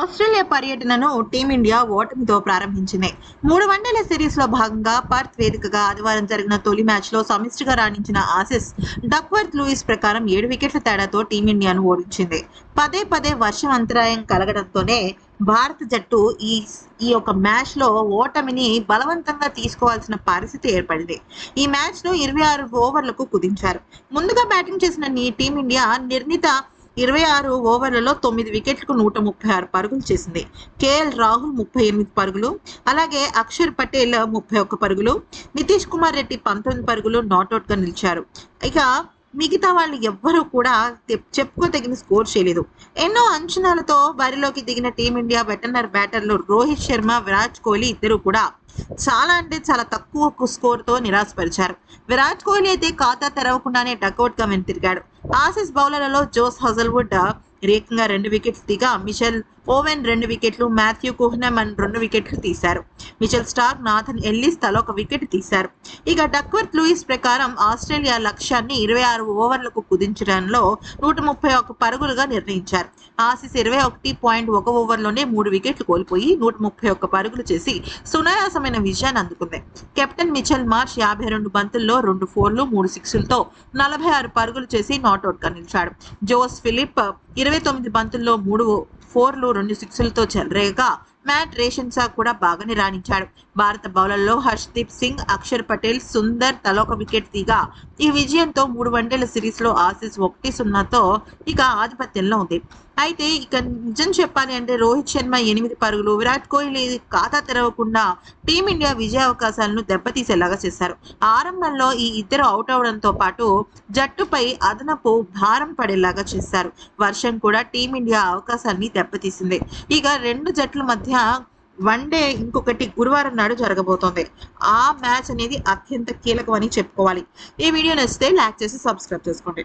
Australia పర్యటనను team India ఓటమితో ప్రారంభించింది. మూడు వన్డేల సిరీస్లో భాగంగా పర్త్ వేదికగా ఆదివారం జరిగిన తొలి మ్యాచ్లో సమిష్టిగా రాణించిన ఆసిస్ డక్వర్త్ లూయిస్ ప్రకారం ఏడు వికెట్ల తేడాతో టీమిండియాను ఓడించింది. పదే పదే వర్షం అంతరాయం కలగడంతోనే భారత జట్టు ఈ ఈ యొక్క మ్యాచ్లో ఓటమిని బలవంతంగా తీసుకోవాల్సిన పరిస్థితి ఏర్పడింది. ఈ మ్యాచ్ ఇరవై ఆరు ఓవర్లకు కుదించారు. ముందుగా బ్యాటింగ్ చేసిన టీమిండియా నిర్ణీత ఇరవై ఆరు ఓవర్లలో తొమ్మిది వికెట్లకు నూట ముప్పై ఆరు పరుగులు చేసింది. కేఎల్ రాహుల్ ముప్పై ఎనిమిది పరుగులు అలాగే అక్షర్ పటేల్ ముప్పై ఒక్క పరుగులు నితీష్ కుమార్ రెడ్డి పంతొమ్మిది పరుగులు నాట్అవుట్గా నిలిచారు. ఇక మిగతా వాళ్ళు ఎవ్వరూ కూడా చెప్పుకోదగిన స్కోర్ చేయలేదు. ఎన్నో అంచనాలతో బరిలోకి దిగిన టీమిండియా వెటనర్ బ్యాటర్లు రోహిత్ శర్మ విరాట్ కోహ్లీ ఇద్దరు కూడా చాలా అంటే చాలా తక్కువ స్కోర్తో నిరాశపరిచారు. విరాట్ కోహ్లీ అయితే ఖాతా తెరవకుండానే డకౌట్ వెనుతిరిగాడు. ఆసిస్ బౌలర్లలో జోస్ హజల్వుడ్ ఏకంగా రెండు వికెట్స్ దిగా మిచెల్ ఓవెన్ రెండు వికెట్లు మాథ్యూ కుహ్నమన్ రెండు వికెట్లు తీశారు. మిచెల్ స్టార్క్ నాథన్ ఎల్లిస్ తల ఒక వికెట్ తీశారు. ఇక డక్వర్త్ లూయిస్ ప్రకారం ఆస్ట్రేలియా లక్ష్యాన్ని ఇరవై ఆరు ఓవర్లకు కుదించడంలో నూట ముప్పై ఒక పరుగులుగా నిర్ణయించారు. ఆసిస్ ఇరవై ఒకటి పాయింట్ ఒక ఓవర్లోనే మూడు వికెట్లు కోల్పోయి నూట ముప్పై ఒక్క పరుగులు చేసి సునాయాసమైన విజయాన్ని అందుకుంది. కెప్టెన్ మిచెల్ మార్చ్ యాభై రెండు బంతుల్లో రెండు ఫోర్లు మూడు సిక్స్లతో నలభై ఆరు పరుగులు చేసి నాట్అవుట్గా నిలిచాడు. జోస్ ఫిలిప్ ఇరవై తొమ్మిది బంతుల్లో మూడు ఫోర్లు రెండు సిక్స్లతో చెలరేగా మ్యాట్ రేషన్సా కూడా బాగానే రాణించాడు. భారత బౌలర్లో హర్షదీప్ సింగ్ అక్షర్ పటేల్ సుందర్ తలొక వికెట్ తీగా ఈ విజయంతో మూడు వన్డేల సిరీస్లో ఆసీస్ ఒకటి సున్నాతో ఇక ఆధిపత్యంలో ఉంది. అయితే ఇక నిజం చెప్పాలి అంటే రోహిత్ శర్మ ఎనిమిది పరుగులు విరాట్ కోహ్లీ ఖాతా తెరవకుండా టీమిండియా విజయ అవకాశాలను దెబ్బతీసేలాగా చేశారు. ఆరంభంలో ఈ ఇద్దరు అవుట్ అవడంతో పాటు జట్టుపై అదనపు భారం పడేలాగా చేశారు. వర్షం కూడా టీమిండియా అవకాశాన్ని దెబ్బతీసింది. ఇక రెండు జట్ల మధ్య వన్డే ఇంకొకటి గురువారం నాడు జరగబోతోంది. ఆ మ్యాచ్ అనేది అత్యంత కీలకం అని చెప్పుకోవాలి. ఈ వీడియో నచ్చితే లైక్ చేసి సబ్స్క్రైబ్ చేసుకోండి.